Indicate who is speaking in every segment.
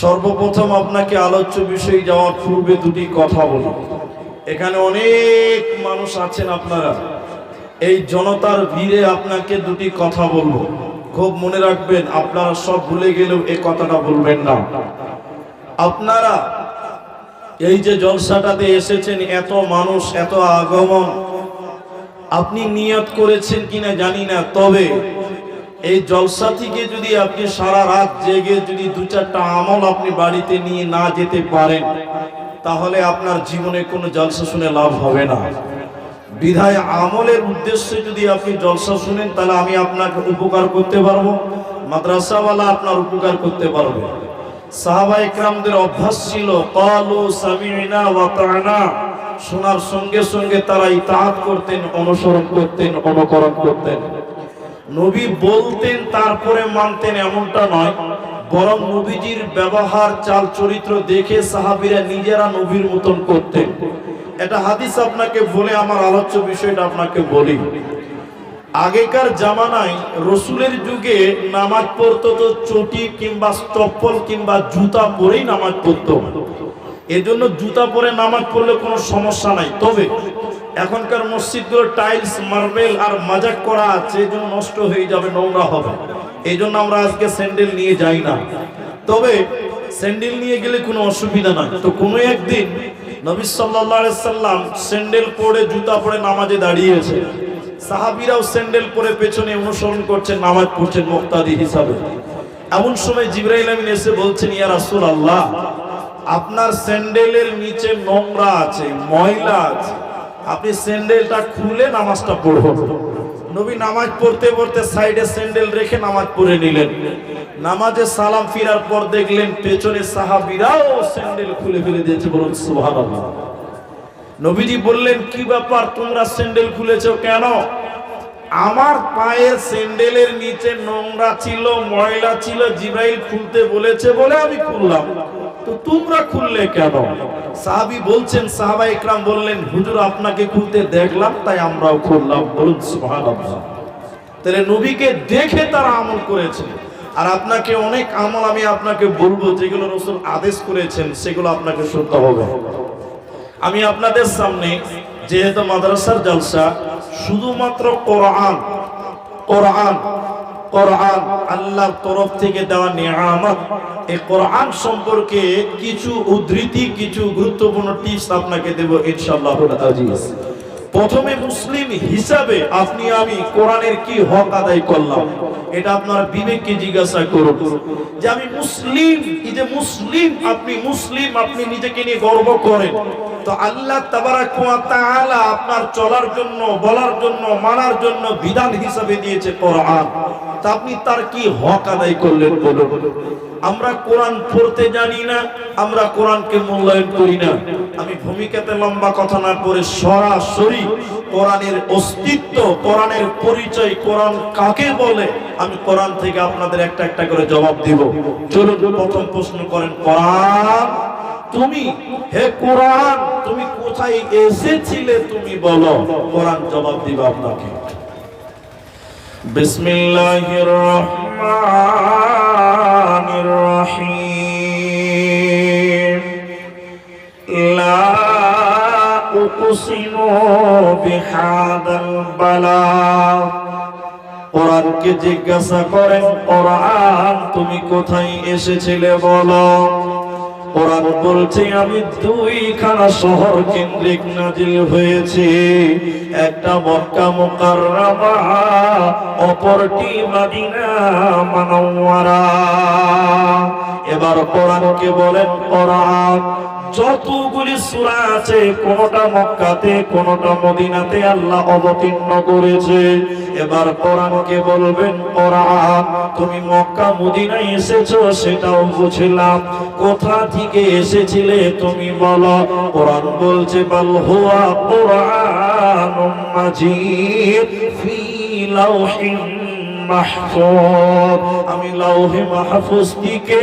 Speaker 1: সর্বপ্রথম আপনাকে আলোচ্য বিষয়ে যাওয়ার পূর্বে দুটি কথা বলি। এখানে অনেক মানুষ আছেন আপনারা। এই জনতার ভিড়ে আপনাকে দুটি কথা বলব। খুব মনে রাখবেন, আপনারা সব ভুলে গেলেও এই কথাটা বলবেন না। আপনারা এই যে জলসাটাতে এসেছেন, এত মানুষ, এত আগমন, আপনি নিয়ত করেছেন কিনা জানি না, তবে এই জলসা থেকে যদি আপনি সারা রাত জেগে যদি দু চারটা আমল আপনি বাড়িতে নিয়ে না যেতে পারেন, তাহলে আপনার জীবনে কোনো জলসা শুনে লাভ হবে না। বিধায় আমলের উদ্দেশ্যে যদি আপনি জলসা শুনেন, তাহলে আমি আপনাকে উপকার করতে পারব, মাদ্রাসাওয়ালা আপনার উপকার করতে পারবে। সাহাবা ইকরামদের অভ্যাস ছিল, কালু সামিনা ওয়া তা'না শোনার সঙ্গে সঙ্গে তারা ইতাহাত করতেন, অনুসরণ করতেন, অনুকরণ করতেন। নবী বলতেন, তারপরে মানতেন এমনটা নয়। বরং নবীজির ব্যবহার চাল চরিত্র দেখে সাহাবিরা নিজেরা নবীর মতন করতেন। এটা হাদিস আপনাকে বলে, আমার আলোচ্য বিষয়টা আপনাকে বলি। আগেকার জামানায় রসুলের যুগে নামাজ পড়তো তো চটি কিংবা চপ্পল কিংবা জুতা পরেই নামাজ পড়তো। এজন্য জুতা পরে নামাজ পড়লে কোনো সমস্যা নাই। তবে এখনকার মসজিদগুলো টাইলস মার্বেল আর মাজাক করা আছে এই জন্য নষ্ট হয়ে যাবে, নোংরা হবে। এই জন্য আমরা আজকে স্যান্ডেল নিয়ে যাই না। তবে স্যান্ডেল নিয়ে গেলে কোনো অসুবিধা নাই। তো কোনো একদিন নবী আলাইহি সাল্লাম স্যান্ডেল পরে জুতা পরে নামাজে দাঁড়িয়েছে। সাহাবীরাও স্যান্ডেল পরে পেছনে অনুসরণ করছেন নামাজ পড়ছেন মুক্তাদি হিসাবে। এমন সময় জিব্রাইল আমিন এসে বলছেন, ইয়া রাসূলুল্লাহ, আপনার স্যান্ডেলের নিচে নোংরা আছে, ময়লা আছে। আপনি স্যান্ডেলটা খুলে নামাজটা পড়ুন। নবী নামাজ পড়তে পড়তে সাইডে স্যান্ডেল রেখে নামাজ পড়ে নিলেন। নামাজে সালাম ফিরার পর দেখলেন পেছনে সাহাবীরাও স্যান্ডেল খুলে ফেলে দিয়েছে বলুন সুবহানাল্লাহ। নবীজি বললেন, কি ব্যাপার তোমরা স্যান্ডেল খুলেছো কেন? আমার পায়ের স্যান্ডেলের নিচে নোংরা ছিল, ময়লা ছিল, জিব্রাইল খুলতে বলেছে বলে আমি খুললাম। তো তোমরা খুললে কেন? সাহাবি বলছেন, সাহাবা ইকরাম বললেন, হুজুর, আপনাকে খুলতে দেখলাম, তাই আমরাও খুললাম। বলুন তাহলে নবীকে দেখে তারা আমল করেছে। আর আপনাকে অনেক আমল আমি আপনাকে বলব, যেগুলো রসুল আদেশ করেছেন, সেগুলো আপনাকে শুনতে হবে। আমি আপনাদের সামনে, যেহেতু মাদ্রাসার জলসা, শুধুমাত্র কোরআন কোরআন কোরআন আল্লাহর তরফ থেকে দেওয়া নিয়ামত। এই কোরআন সম্পর্কে কিছু উদ্ধৃতি, কিছু গুরুত্বপূর্ণ টিপস আপনাকে দেব ইনশাআল্লাহ আজিজ প্রথমে মুসলিম হিসাবে আপনি আমি কোরআনের কি হক আদায় করলাম, এটা আপনার বিবেককে জিজ্ঞাসা করুন। যে আমি মুসলিম, এই যে মুসলিম, আপনি মুসলিম, আপনি নিজেকে নিয়ে গর্ব করেন। তো আল্লাহ তাআলা আপনার চলার জন্য, বলার জন্য, মানার জন্য বিধান হিসাবে দিয়েছে কোরআন। আপনি তার কি হক আদায় করলেন বলুন? আমরা কোরআন পড়তে জানি না, আমরা কোরআনকে মূল্যায়ন করি না। আমি ভূমিকাতে লম্বা কথা না করে সরাসরি কোরআনের অস্তিত্ব, কোরআনের পরিচয়, কোরআন কাকে বলে, আমি কোরআন থেকে আপনাদের একটা একটা করে জবাব দিব। চলুন, প্রথম প্রশ্ন করেন, কোরআন, তুমি, হে কোরআন, তুমি কোথায় এসেছিলে তুমি বলো। কোরআন জবাব দিব আপনাকে। বিসমিল্লাহির রহমানির রহিম লা উকসিমু বিহাদাল বালাগ কোরআনকে জিজ্ঞাসা করেন, কোরআন, তুমি কোথায় এসেছিলে বলো? কোরআন বলছে, আমি দুইখানা শহর কেন্দ্রিক নাজিল হয়েছে। একটা মক্কা মোকাররামা, অপরটি মদিনা মানওয়ারা। এবার কোরআনকে বলেন, কোরআন যতগুলি সূরা আছে, কোনটা মক্কাতে, কোনটা মদিনাতে আল্লাহ অবতীর্ণ করেছে। এবার কোরআনকে বলবেন, কোরআন, তুমি মক্কা, মদিনায় এসেছ, সেটাও বুঝলাম। কোথা থেকে এসেছিলে তুমি বলো। কোরআন বলছে, বল হুয়া কোরআন মাজিদ ফি মাহফুজ। আমি লাউহে মাহফুজ থেকে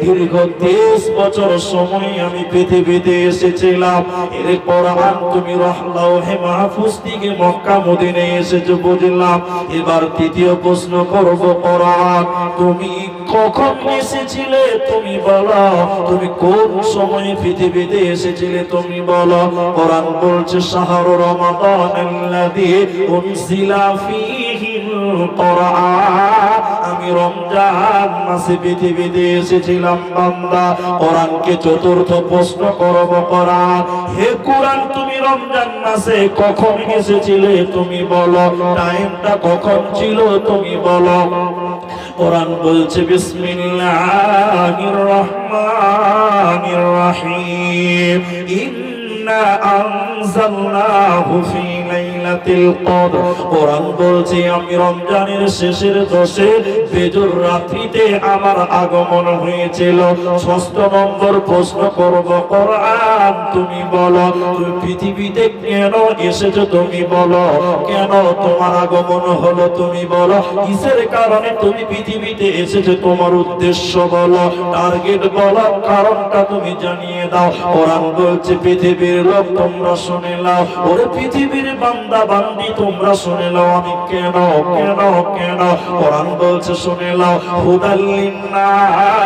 Speaker 1: দীর্ঘ তেইশ বছর সময় আমি পৃথিবীতে এসেছিলাম। এর কোরআন তুমি রহলাউহে মাহফুজ থেকে মক্কা মদিনে এসেছ বুঝলাম। এবার তৃতীয় প্রশ্ন করব কোরআন। তুমি কখন এসেছিলে তুমি বলো। তুমি কোন সময়ে পৃথিবীতে এসেছিলে তুমি বলো। কোরআন বলছে, শাহর রমাদান আল্লাযী উনজিলা কোরআন আমি রমজান মাসে পৃথিবীতে এসেছিলাম, বান্দা। কোরআনকে চতুর্থ প্রশ্ন করব কোরআন হে কোরআন, তুমি রমজান মাসে কখন এসেছিলে, তুমি বলো। টাইমটা কখন ছিল, তুমি বলো। কোরআন বলছে, বিসমিল্লাহির রহমানির রহিম। কোরআন তুমি বলো পৃথিবীতে কেন এসেছ তুমি বলো? কেন তোমার আগমন হলো তুমি বলো? কিসের কারণে তুমি পৃথিবীতে এসেছ তোমার উদ্দেশ্য বলো? টার্গেট বলো, কারণটা তুমি জানিয়ে দাও। কোরআন বলছে, পৃথিবীর লোক তোমরা শুনে নাও ওরে পৃথিবীর বান্দা বান্দি, তোমরা শুনে নাও আমি কেন কেন কেন? কোরআন বলছে শুনে নাও হুদাল্লিন্নাস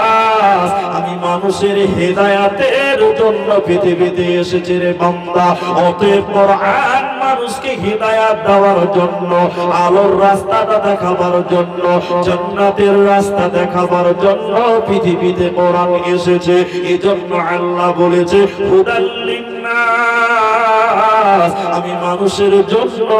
Speaker 1: আমি মানুষের হেদায়াতের জন্য পৃথিবীতে এসেছি রে বান্দা। অতএব কোরআন মানুষকে হেদায়াত দেওয়ার জন্য, আলোর রাস্তাটা দেখাবার জন্য, জান্নাতের রাস্তা দেখাবার জন্য পৃথিবীতে কোরআন এসেছে। এজন্য আল্লাহ বলেছে হুদাল্লিন্নাস আমি মানুষের জন্য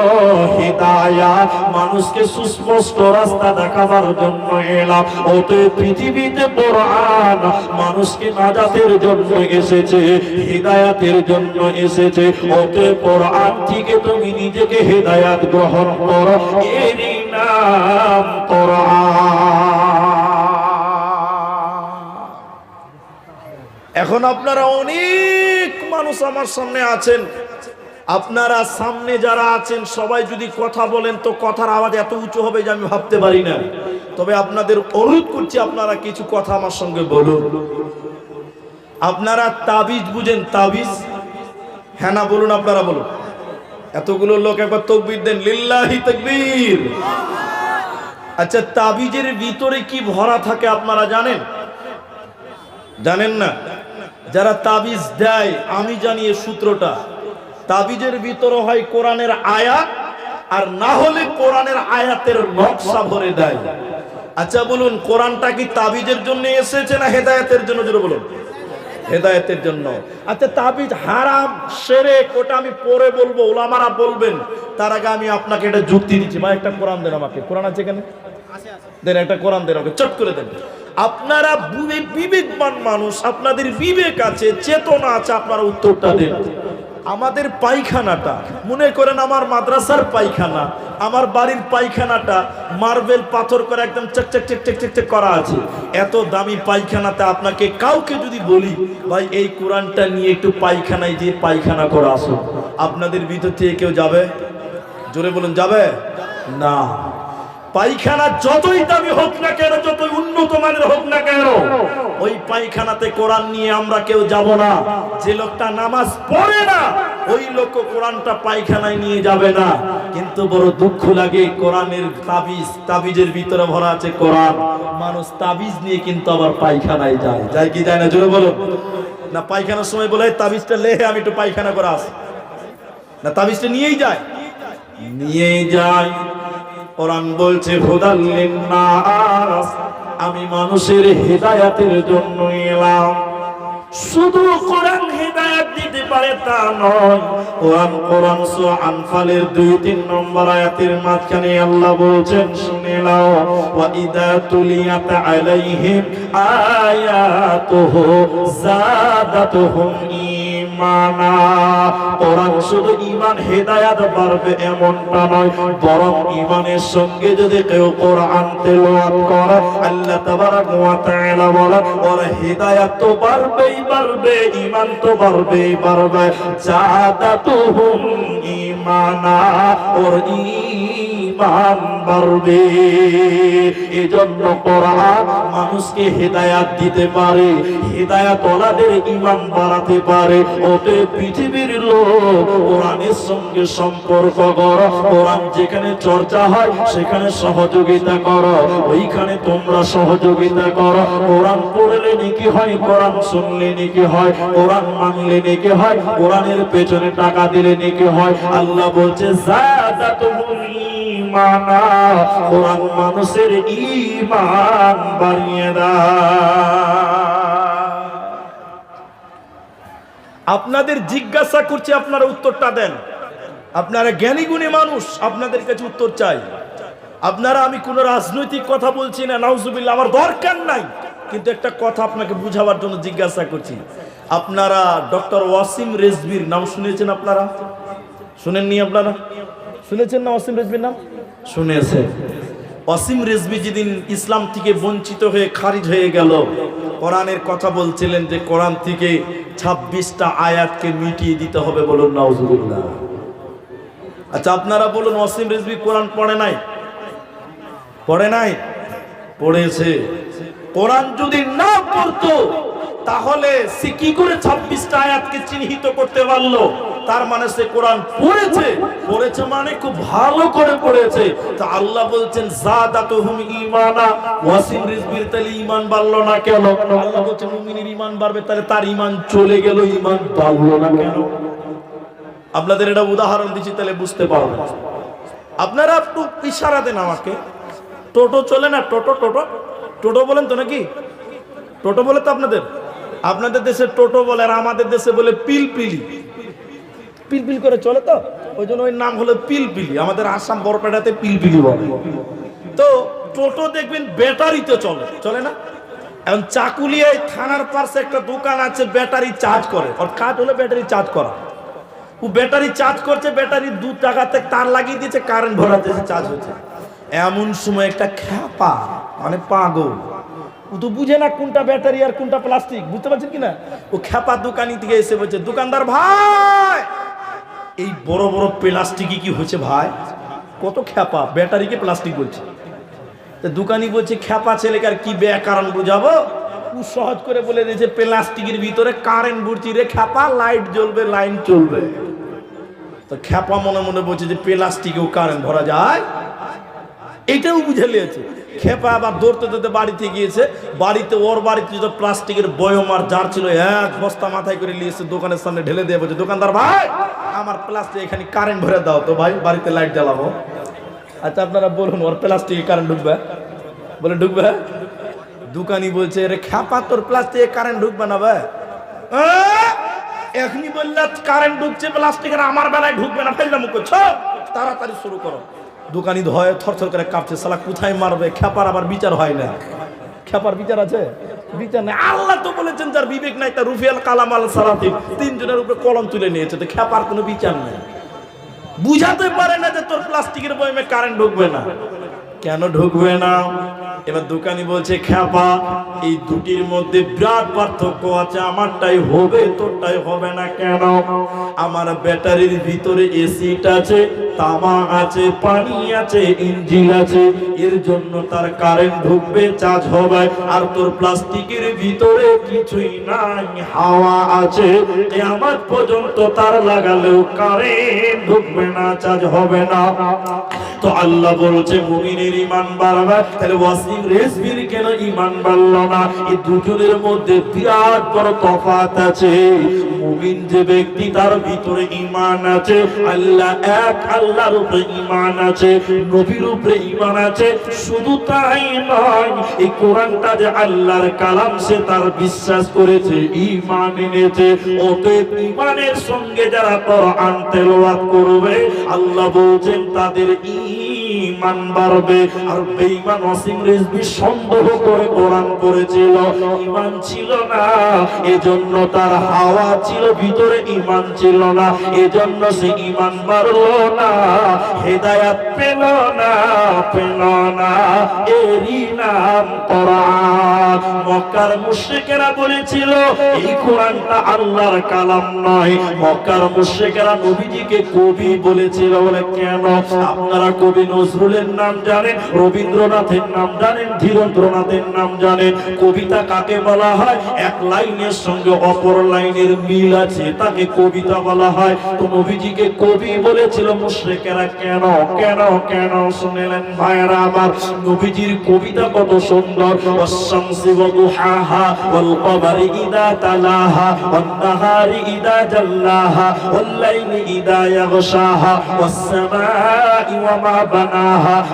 Speaker 1: হেদায়াত মানুষকে সুস্পষ্ট রাস্তা দেখাবার জন্য এলাম। অতএব পৃথিবীতে কোরআন মানুষকে নাজাতের জন্য এসেছে, হেদায়াতের জন্য এসেছে। অতএব কোরআন থেকে তুমি নিজেকে হেদায়াত গ্রহণ করো, এরই নাম এখন আপনারা অনেক মানুষ আমার সামনে আছেন। আপনারা সামনে যারা আছেন, সবাই যদি কথা বলেন, তো কথার আওয়াজ এত উঁচু হবে যে আমি ভাবতে পারি না। তবে আপনাদের অনুরোধ করছি, আপনারা কিছু কথা আমার সঙ্গে বলুন। আপনারা তাবিজ বুঝেন, তাবিজ? হ্যাঁ না, বলুন আপনারা বলুন। এতগুলো লোক একবার তকবির দেন, লিল্লাহি তকবীর। আচ্ছা তাবিজের ভিতরে কি ভরা থাকে আপনারা জানেন? জানেন না? যারা তাবিজ দেয়, আমি জানি এর সূত্রটা। তাবিজের ভিতরে হয় কোরআনের আয়াত, আর না হলে কোরআনের আয়াতের নকশা ভরে দেয়। আচ্ছা বলুন, কোরআনটা কি তাবিজের জন্য এসেছে না হেদায়তের জন্য? যেটা বলুন। হেদায়েতের জন্য। আচ্ছা তাবিজ হারাম সেরে ওটা আমি পরে বলব, ওলামারা বলবেন। তার আগে আমি আপনাকে এটা যুক্তি দিচ্ছি। ভাই, একটা কোরআন দেন আমাকে। কোরআন আছে এখানে? দেন, একটা কোরআন দেন আমাকে। চট করে দেন। আপনারা বুবে- বিবেকবান মানুষ, আপনাদের বিবেক আছে, চেতনা আছে, আপনারা উত্তরটা দেন। আমাদের পায়খানাটা, মনে করেন আমার মাদ্রাসার পায়খানা, আমার বাড়ির পায়খানাটা মার্বেল পাথর করে একদম চক চক চক চক চক চক করা আছে। এত দামি পায়খানাতে আপনাকে কাউকে যদি বলি, ভাই, এই কোরআনটা নিয়ে একটু পায়খানায় যে পায়খানা করে আসুন আপনাদের ভিতর থেকে কেউ যাবে? জোরে বলুন, যাবে? না। পায়খানা যতই দামি হোক না কেন, যতই উন্নত মানের হোক না কেন, ওই পায়খানাতে কোরআন নিয়ে আমরা কেউ যাব না। যে লোকটা নামাজ পড়ে না, ওই লোক কোরআনটা পায়খানায় নিয়ে যাবে না। কিন্তু বড় দুঃখ লাগে, কোরআনের তাবিজ, তাবিজের ভিতরে ভরা আছে কোরআন। মানুষ তাবিজ নিয়ে কিন্তু আবার পায়খানায় যায়। যায় কি যায় না? জোরে বলো না পায়খানার সময় বলে তাবিজটা লেহে আমি একটু পায়খানা করে আসি। না, তাবিজটা নিয়েই যায়। নিয়েই যায়। কোরআন বলছে আমি মানুষের হেদায়াতের জন্য এলাম। শুধু কোরআন হেদায়াত দিতে পারে তা নয়, কোরআন কোরআন সূরা আনফালের দুই, তিন নম্বর আয়াতের মাঝখানে আল্লাহ বলছেন, শুনে নাও, ওয়া আলাইহিম আয়াতুহু জাদাতুহুম ঈমানা কোরআন শুধু ঈমান, হেদায়াত বাড়বে এমনটা নয়, বরং ঈমানের সঙ্গে যদি কেউ কোরআন তেলাওয়াত করে, আল্লাহ তাবারাক ওয়া তাআলা বলেন, ওর হেদায়াত তো বাড়বেই বাড়বে, ঈমান তো বাড়বেই বাড়বে। জাদাতুহুম ঈমানা, ওর ইমান বাড়বে। এজন্য কোরআন মানুষকে হেদায়াত দিতে পারে হেদায়াত ওলাদের ইমান বাড়াতে পারে। ওতে পৃথিবীর লোক কোরআনের সঙ্গে সম্পর্ক করো, কোরআন যেখানে চর্চা হয় সেখানে সহযোগিতা করো, ওইখানে তোমরা সহযোগিতা করো। কোরআন পড়লে নাকি হয়, কোরআন শুনলে নাকি হয়, কোরআন মানলে নাকি হয়, কোরআনের পেছনে টাকা দিলে নাকি হয়। আল্লাহ বলছে জাদাতুহুল ঈমানা কোরআন মানুষের ঈমান বাড়িয়ে
Speaker 2: আপনাদের জিজ্ঞাসা করছি, আপনারা উত্তরটা দেন। আপনারা জ্ঞানী গুণী মানুষ, আপনাদের কাছে উত্তর চাই। আপনারা, আমি কোনো রাজনৈতিক কথা বলছি না, নাউজুবিল্লাহ, আমার দরকার নাই। কিন্তু একটা কথা আপনাকে বুঝাবার জন্য জিজ্ঞাসা করছি। আপনারা ডক্টর ওয়াসিম রেজবির নাম শুনেছেন আপনারা? শুনেননি আপনারা? শুনেছেন না ওয়াসিম রেজবির নাম? শুনেছে। অসীম রেজবি যেদিন ইসলাম থেকে বঞ্চিত হয়ে খারিজ হয়ে গেল, কোরআনের কথা বলছিলেন যে কোরআন থেকে ছাব্বিশটা আয়াতকে মিটিয়ে দিতে হবে বলুন নাউজুবিল্লাহ। আচ্ছা আপনারা বলুন অসীম রেজবি কোরআন পড়ে নাই? পড়ে নাই? পড়েছে। কোরআন যদি না পড়তো, তাহলে সে কি করে ছাব্বিশটা আয়াতকে চিহ্নিত করতে পারল? তার মানে সে কোরআন পড়েছে। পড়েছে মানে খুব ভালো করে পড়েছে। তা আল্লাহ বলছেন, জাদাতুহুম ঈমানা। ওয়াসিম রিজবির তাহলে ঈমান বাড়লো না কেন? আল্লাহ বলছেন, মুমিনের ঈমান বাড়বে তাহলে তার ঈমান চলে গেল, ঈমান বাড়লো না কেন? আপনাদের এটা উদাহরণ দিচ্ছি তাহলে বুঝতে পারবেন। আপনারা একটু ইশারা দেন আমাকে। টোটো চলে না? টোটো টোটো? টোটো বলেন তো নাকি? টোটো বলে তো আপনাদের। আপনাদের দেশে টোটো বলে আর আমাদের দেশে বলে পিলপিলি। পিলপিল করে চলে তো? ওই জন্য ওই নাম হলো পিলপিলি। আমাদের আসাম বরপেটাতে পিলপিলি বলে। তো টোটো দেখবেন ব্যাটারিতে চলে চলে না? এখন চাকুলিয়ায় থানার পাশে একটা দোকান আছে, ব্যাটারি চার্জ করে। ওর কাজ হলো ব্যাটারি চার্জ করা। ও ব্যাটারি চার্জ করছে, ব্যাটারি দু টাকাতে তার লাগিয়ে দিয়েছে, কারেন্ট ভরাতেছে চার্জ হচ্ছে। এমন সময় একটা খ্যাপা মানে পাগল। ও তো বুঝে না কোনটা ব্যাটারি আর কোনটা প্লাস্টিক, বুঝতে পারছেন কি না? ও খ্যাপা দোকানি থেকে এসে বলছে, দোকানদার ভাই এই বড় বড় প্লাস্টিকই কি হয়েছে ভাই? কত খ্যাপা, ব্যাটারিকে প্লাস্টিক বলছে। দোকানি বলছে, খ্যাপা ছেলেকে আর কি কারণ বুঝাবো? সহজ করে বলে দিয়েছে, প্লাস্টিকের ভিতরে কারেন্ট বুড়ছি রে, খ্যাপা, লাইট জ্বলবে, লাইন চলবে। তো খ্যাপা মনে মনে বলছে যে, প্লাস্টিকেও কারেন্ট ভরা যায়। এটাও বুঝে নিয়েছে। খেপা আবার দৌড়তে দৌড়তে বাড়িতে গিয়েছে। বাড়িতে ওর বাড়িতে যত প্লাস্টিকের বয়ম আর জার ছিল, এক বস্তা মাথায় করে নিয়েছে দোকানের সামনে ঢেলে দিয়ে বলছে, দোকানদার ভাই, আমার প্লাস্টিক এখানে কারেন্ট ভরে দাও তো ভাই, বাড়িতে লাইট জ্বালাবো। আচ্ছা আপনারা বলুন, ওর প্লাস্টিকে কারেন্ট ঢুকবে? বলে, ঢুকবে? দোকানি বলছে রে খ্যাপা তোর প্লাস্টিকে কারেন্ট ঢুকবে না ভাই! এখনই বললে কারেন্ট ঢুকছে, প্লাস্টিকের আমার বেলায় ঢুকবে না ফেললাম মুখ তাড়াতাড়ি শুরু করো। দোকানি ধয় থরথর করে কাঁপছে, সালা কোথায় মারবে? খ্যাপার আবার বিচার হয় না। খ্যাপার বিচার আছে? বিচার নেই। আল্লাহ তো বলেছেন, যার বিবেক নাই তার রুফিয়াল কালামাল সালাতি তিনজনের উপরে কলম তুলে নিয়েছে, তো খ্যাপার কোনো বিচার নেই। বুঝাতে পারে না যে তোর প্লাস্টিকের বয়মে কারেন্ট ঢুকবে না। কেন ঢুকবে না? এবার দোকানি বলছে খ্যাপা এই দুটির মধ্যে বিরাট পার্থক্য আছে, আমারটাই হবে, তোরটাই হবে না কেন? আমার ব্যাটারির ভিতরে এসিটা আছে, তামা আছে, পানি আছে, ইঞ্জিন আছে, এর জন্য তার কারেন্ট ঢুকবে চার্জ হবে, আর তোর প্লাস্টিকের ভিতরে কিছুই নাই, হাওয়া আছে আমার পর্যন্ত তার লাগালেও কারেন্ট ঢুকবে না চার্জ হবে না। তো আল্লাহ বলছে, মুমিনের ইমান বাড়বে। তাহলে ওয়াসিম রেসবির কেন ইমান বাড়লো না? এই দুজনের মধ্যে বিরাট বড় তফাৎ আছে। মুমিন যে ব্যক্তি, তার ভিতরে ইমান আছে। আল্লাহ এক, আল্লাহর উপরে ইমান আছে। নবীর উপরে ইমান আছে। শুধু তাই নয়, এই কোরআনটা যে আল্লাহর কালাম, সে তার বিশ্বাস করেছে ইমান এনেছে। অতএব ইমানের সঙ্গে যারা কোরআন তেলাওয়াত করবে, আল্লাহ বলছেন, তাদের ঈমান বাড়বে আর বেঈমান অসীম রিজভী সন্দেহ করে কোরআন করেছিল। ঈমান ছিল না, এজন্য তার হাওয়া ছিল, ভিতরে ঈমান ছিল না, এজন্য সে ঈমান বাড়লো না, হেদায়েত পেল না পেল না, এরই নাম কোরআন। মক্কার মুশরিকেরা বলেছিল, এই কোরআনটা আল্লাহর কালাম নয়। মক্কার মুশরিকেরা নবীজিকে কবি বলেছিল, বলে, কেন? আপনারা কবি নজরুল নজরুলের নাম জানেন রবীন্দ্রনাথের নাম জানেন ধীরেন্দ্রনাথের নাম জানেন কবিতা কাকে বলা হয় এক লাইনের সঙ্গে অপর লাইনের মিল আছে তাকে কবিতা বলা হয় তো নবীজিকে কবি বলেছিল মুশরিকেরা কেন কেন কেন শুনেলেন ভাইরা আমার নবীজির কবিতা কত সুন্দর والشمس وضحاها والقمر إذا تلاها والنهار إذا جلاها والليل إذا يغشاها والسماء وما بناها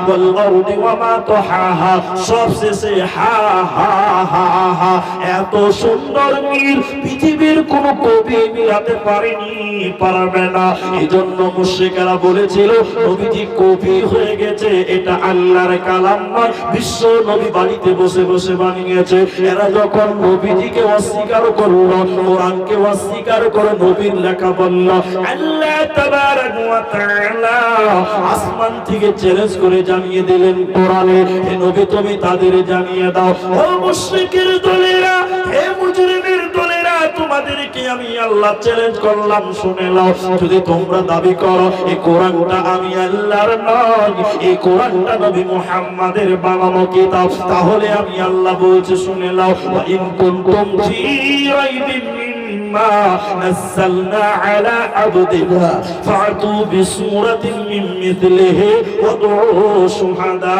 Speaker 2: والأرض وما طحاها সব শেষে হা হা হা হা এত সুন্দর মিল পৃথিবীর কোন কবি মিলাতে পারেনি পারবে না এই জন্য মুশ্রিকেরা বলেছিল নবীজি কবি হয়ে গেছে এটা আল্লাহর কালাম নয় বিশ্ব নবী বাড়িতে বসে বসে বানিয়েছে এরা যখন নবীজিকে অস্বীকার করলো কোরআনকে অস্বীকার করে নবীর লেখা বলল আল্লাহ তাবারাক ওয়া তাআলা আসমান থেকে চ্যালেঞ্জ করে জানিয়ে দিলেন কোরআনে, হে নবী, তুমি তাদের জানিয়ে দাও। ও মুশরিকের দলেরা, হে মুজরিমের দলেরা, তোমাদেরকে আমি আল্লাহ চ্যালেঞ্জ করলাম, শুনে নাও। যদি তোমরা দাবি করো এই কোরআনটা আমি আল্লাহর নয় এই কোরআনটা নবী মুহাম্মাদের বানানো কিতাব, তাহলে আমি আল্লাহ বলছে, শুনে নাও। ইন কুনতুম ফি রাইবিন মিম্মা নাযালনা আলা আবদিনা ফাতু বিসূরাতিন মিন মিথলিহি ওয়াদউ শুহাদা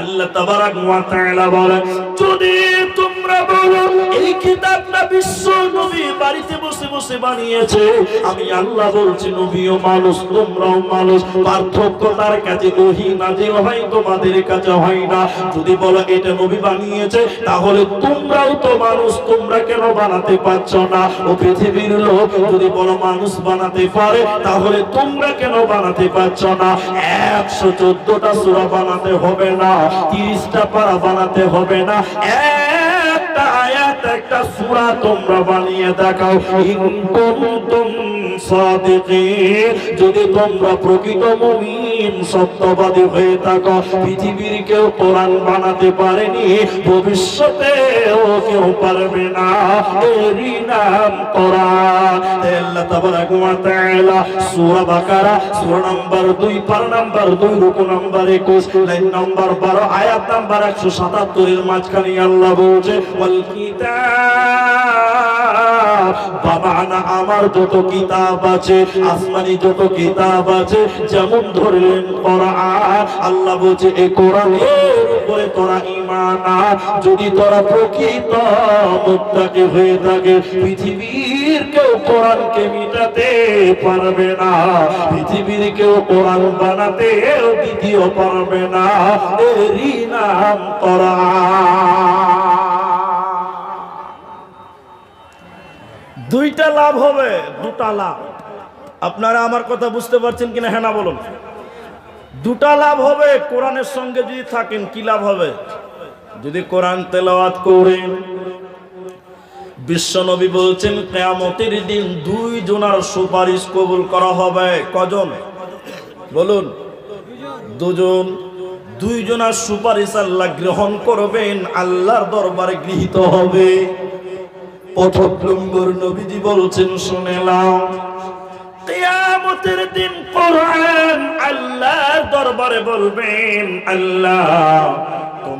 Speaker 2: আল্লাহ তাবারাক ওয়া তাআলা বলেন যদি তোমরা বলো, এই কিতাবটা বিশ্ব নবী বাড়িতে বসে বসে বানিয়েছে, আমি আল্লাহ বলছি, নবীও মানুষ, তোমরাও মানুষ, পার্থক্য তার কাছে ওহি নাজিল হয় তোমাদের কাছে হয় না। যদি বলো, এটা নবী বানিয়েছে, তাহলে তোমরাও তো মানুষ, তোমরা কেন বানাতে পারছ না? ও পৃথিবীর লোক, যদি বলো মানুষ বানাতে পারে, তাহলে তোমরা কেন বানাতে পারছ না? একশো চোদ্দটা সুরা বানাতে হবে না, তিরিশটা পারা বানাতে হবে না একটা তোমরা বানিয়ে দেখাও। যদি তোমরা প্রকৃত মুমিন, সত্যবাদী হয়ে থাকো, পৃথিবীর কেউ কোরআন বানাতে পারেনি, ভবিষ্যতেও কেউ পারবে না, এরই নাম কোরআন। আল্লাহ তাবারাক ওয়া তাআলা সূরা বাকারা সূরা নাম্বার 2 পারা নাম্বার 2 রুকু নাম্বার 21 লাইন নাম্বার 12 আয়াত নাম্বার 177 এর মাঝখানে আল্লাহ বলছে আমার যত কিতাব আছে আসমানি যত কিতাব আছে যেমন ধরলেন কোরআন আল্লাহ বলছে এই কোরআনের উপরে তোরা ঈমান যদি তোরা প্রকৃত হয়ে থাকে পৃথিবীর কেউ কোরআনকে মিটাতে পারবে না। পৃথিবীর কেউ কোরআন বানাতে দ্বিতীয় পারবে না। এরই নাম দুইটা লাভ হবে, দুটা লাভ। আপনারা আমার কথা বুঝতে পারছেন কিনা? হ্যাঁ না, বলুন। দুটা লাভ হবে, কোরআনের সঙ্গে যদি থাকেন, কি লাভ হবে? যদি কোরআন তেলাওয়াত করেন বিশ্বনবী বলছেন, কেয়ামতের দিন দুই জনার সুপারিশ কবুল করা হবে। কজন? বলুন। দুজন। দুইজনার সুপারিশ আল্লাহ গ্রহণ করবেন, আল্লাহর দরবারে গৃহীত হবে। প্রথম নম্বর নবীজি বলছেন শুনেলাম কিয়ামতের দিন কোরআন আল্লাহর দরবারে বলবেন, আল্লাহ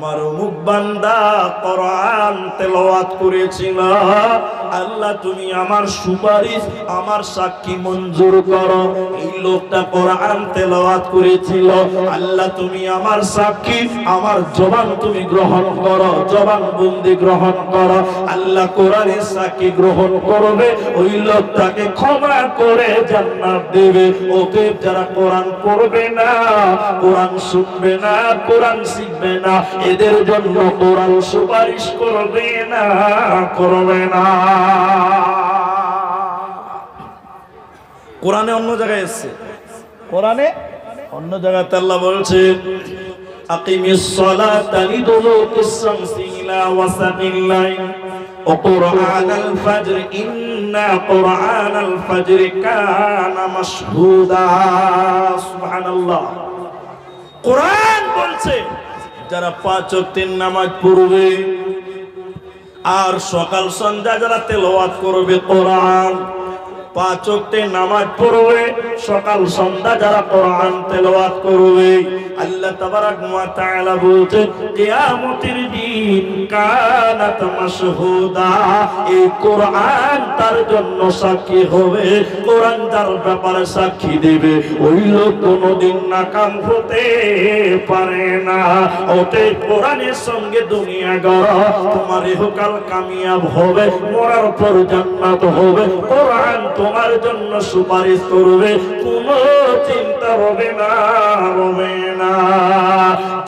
Speaker 2: তোমার মুখ বান্দা কোরআন তেলাওয়াত করেছিল আল্লাহ তুমি আমার সুপারিশ, আমার সাক্ষী মঞ্জুর করো। এই লোকটা কোরআন তেলাওয়াত করেছিল। আল্লাহ তুমি আমার সাক্ষী, আমার জবান তুমি গ্রহণ করো, জবান বন্দি গ্রহণ করো। আল্লাহ কোরআনের সাক্ষী গ্রহণ করবে, ওই লোকটাকে ক্ষমা করে জান্নাত দেবে। ওকে যারা কোরআন পড়বে না, কোরআন শুনবে না, কোরআন শিখবে না এদের জন্য কোরআন সুপারিশ করবে না করবে না কোরআনে অন্য জায়গায় এসছে কোরআনে অন্য জায়গাতে আল্লাহ বলছে আকিমিস সালাতা লিদুলুকিস শামসি ইলা ওয়াসাতিল লাইল وقرآن الفجر إن قرآن الفجر كان مشهودا سبحان الله কোরআন বলছে যারা পাঁচ তিন নামাজ পড়বে আর সকাল সন্ধ্যা যারা তেলওয়াত করবে কোরআন
Speaker 1: পাঁচ নামাজ পড়বে, সকাল সন্ধ্যা যারা কোরআন তেলাওয়াত করবে, আল্লাহ তাবারাক ওয়া তাআলা বলছেন কিয়ামতের দিন কানাত মাশহুদা, এই কোরআন তার জন্য সাক্ষী হবে, কোরআন তার ব্যাপারে সাক্ষী দেবে, ওই লোক কোনোদিন নাকাম হতে পারে না ওতে কোরআনের সঙ্গে দুনিয়া গড়, তোমার ইহকাল কামিয়াব হবে, মরার পর জান্নাত হবে, কোরআন তোমার জন্য সুপারিশ করবে কোন চিন্তা হবে না হবে না।